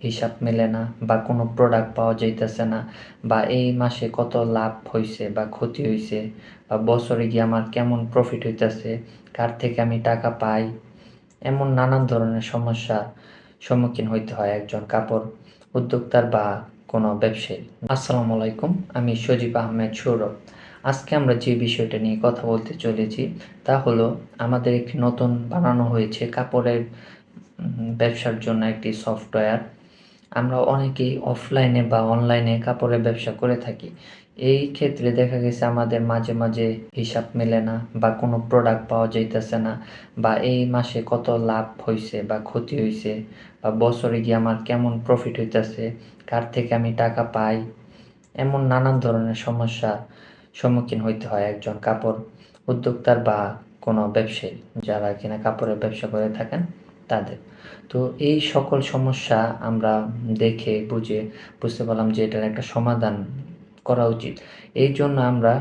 হিসাব মেলে না বা কোনো প্রোডাক্ট পাওয়া যাইতেছে না বা এই মাসে কত লাভ হইছে বা ক্ষতি হইছে বা বছরে গিয়ে আমার কেমন প্রফিট হইতেছে, কার থেকে আমি টাকা পাই, এমন নানান ধরনের সমস্যা সম্মুখীন হইতে হয় একজন কাপড় উদ্যোক্তার বা কোনো ব্যবসায়ী আসসালামু আলাইকুম, আমি সজীব আহমেদ সৌরভ। আজকে আমরা যে বিষয়টা নিয়ে কথা বলতে চলেছি তা হলো আমাদের একটি নতুন বানানো হয়েছে কাপড়ের ব্যবসার জন্য একটি সফটওয়্যার আমরা অনেকেই অফলাইনে বা অনলাইনে কাপড়ের ব্যবসা করে থাকি। এই ক্ষেত্রে দেখা গেছে আমাদের মাঝে মাঝে হিসাব মেলে না বা কোনো প্রোডাক্ট পাওয়া যাইতেছে না বা এই মাসে কত লাভ হইছে বা ক্ষতি হইছে বা বছরে গিয়ে আমার কেমন প্রফিট হইতেছে, কার থেকে আমি টাকা পাই, এমন নানান ধরনের সমস্যা সম্মুখীন হইতে হয় একজন কাপড় উদ্যোক্তার বা কোনো ব্যবসায়ী যারা কিনা কাপড়ের ব্যবসা করে থাকেন। তাদের। তো এই সকল সমস্যা আমরা দেখে, বুঝে বুঝতে পারলাম যে এটার একটা সমাধান করা উচিত। এই জন্য আমরা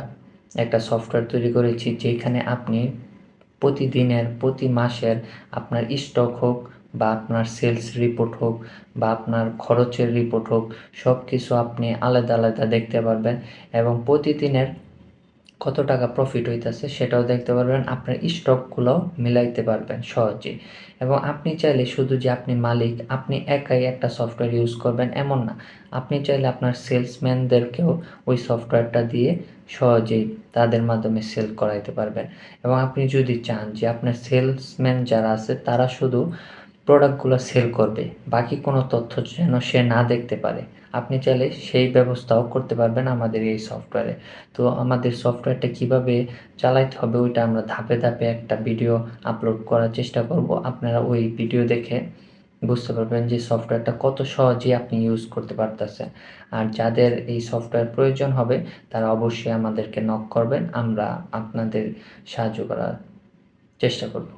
একটা সফটওয়্যার তৈরি করেছি যেখানে আপনি প্রতিদিনের, প্রতি মাসের আপনার স্টক হোক বা আপনার সেলস রিপোর্ট হোক বা আপনার খরচের রিপোর্ট হোক সব কিছু আপনি আলাদা আলাদা দেখতে পারবেন এবং প্রতিদিনের কত টাকা প্রফিট হইতেছে সেটাও দেখতে পারবেন, আপনার স্টকগুলো মিলাইতে পারবেন সহজে। এবং আপনি চাইলে শুধু যে আপনি মালিক, আপনি একাই একটা সফটওয়্যার ইউজ করবেন এমন না। আপনি চাইলে আপনার সেলসম্যানদেরকেও ওই সফটওয়্যারটা দিয়ে সহজেই তাদের মাধ্যমে সেল করাইতে পারবেন। এবং আপনি যদি চান যে আপনার সেলসম্যান যারা আছে তারা শুধু প্রোডাক্টগুলো সেল করবে, বাকি কোনো তথ্য যেন সে না দেখতে পারে। আপনি চাইলে সেই ব্যবস্থাও করতে পারবেন আমাদের এই সফটওয়্যারে তো আমাদের সফটওয়্যারটা কীভাবে চালাইতে হবে ওইটা আমরা ধাপে ধাপে একটা ভিডিও আপলোড করার চেষ্টা করব। আপনারা ওই ভিডিও দেখে বুঝতে পারবেন যে সফটওয়্যারটা কত সহজেই আপনি ইউজ করতে পারতেছেন। আর যাদের এই সফটওয়্যার প্রয়োজন হবে, তারা অবশ্যই আমাদেরকে নক করবেন। আমরা আপনাদের সাহায্য করার চেষ্টা করব।